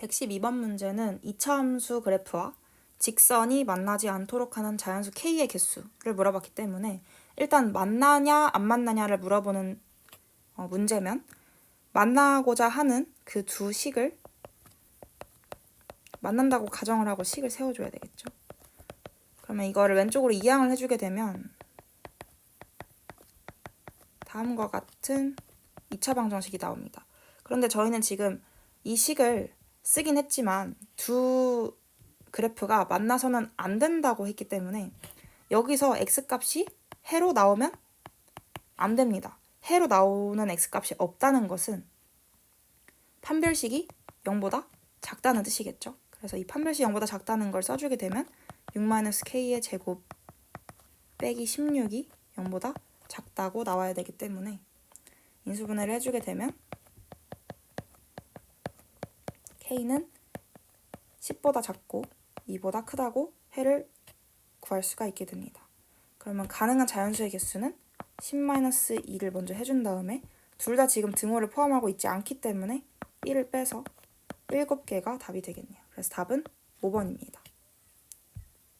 112번 문제는 이차함수 그래프와 직선이 만나지 않도록 하는 자연수 k의 개수를 물어봤기 때문에 일단 만나냐 안 만나냐를 물어보는 어, 문제면 만나고자 하는 그 두 식을 만난다고 가정을 하고 식을 세워줘야 되겠죠. 그러면 이거를 왼쪽으로 이항을 해주게 되면 다음과 같은 2차 방정식이 나옵니다. 그런데 저희는 지금 이 식을 쓰긴 했지만 두 그래프가 만나서는 안 된다고 했기 때문에 여기서 x값이 해로 나오면 안 됩니다. 해로 나오는 x값이 없다는 것은 판별식이 0보다 작다는 뜻이겠죠. 그래서 이 판별식 0보다 작다는 걸 써주게 되면 6-k의 제곱 빼기 16이 0보다 작다고 나와야 되기 때문에 인수분해를 해주게 되면 k는 10보다 작고 2보다 크다고 해를 구할 수가 있게 됩니다. 그러면 가능한 자연수의 개수는 10-2를 먼저 해준 다음에 둘 다 지금 등호를 포함하고 있지 않기 때문에 1을 빼서 7개가 답이 되겠네요. 그래서 답은 5번입니다.